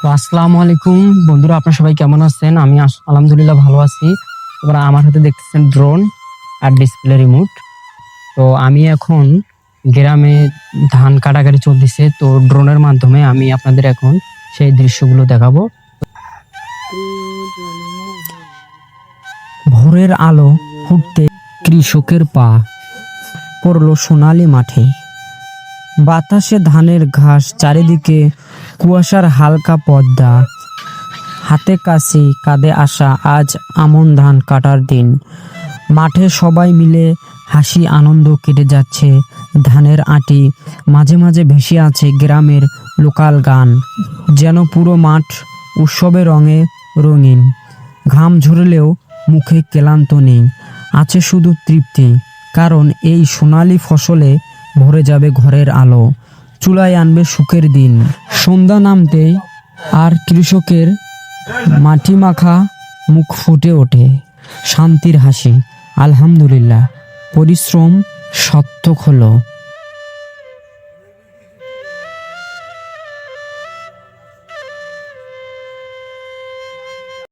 তো আসসালামু আলাইকুম। বন্ধুরা, আপনারা সবাই কেমন আছেন? আমি আলহামদুলিল্লাহ ভালো আছি। এবার আমার হাতে দেখতেছেন ড্রোন আর ডিসপ্লে রিমোট তো আমি এখন গ্রামে ধান কাটাকাটি চলতেছে। তো ড্রোনের মাধ্যমে আমি আপনাদের এখন সেই দৃশ্যগুলো দেখাবো। ভোরের আলো ফুটতে কৃষকের পা পড়ল সোনালি মাঠে। বাতাসে ধানের ঘাস চারিদিকে কুয়াশার হালকা পর্দা হাতে কাশি, কাঁধে আসা আজ আমন ধান কাটার দিন। মাঠে সবাই মিলে হাসি, আনন্দ কেটে যাচ্ছে ধানের আটি। মাঝে মাঝে ভেসে আছে গ্রামের লোকাল গান। যেন পুরো মাঠ উৎসবে রঙে রঙিন। ঘাম ঝরলেও মুখে ক্লান্ত নেই। আছে শুধু তৃপ্তি, কারণ এই সোনালি ফসলে ভরে যাবে ঘরের আলো। চুলায় আনবে সুখের দিন। সন্ধ্যা নামতেই আর কৃষকের মাটি মাখা মুখ ফুটে ওঠে। শান্তির হাসি, আলহামদুলিল্লাহ। পরিশ্রম সার্থক হলো।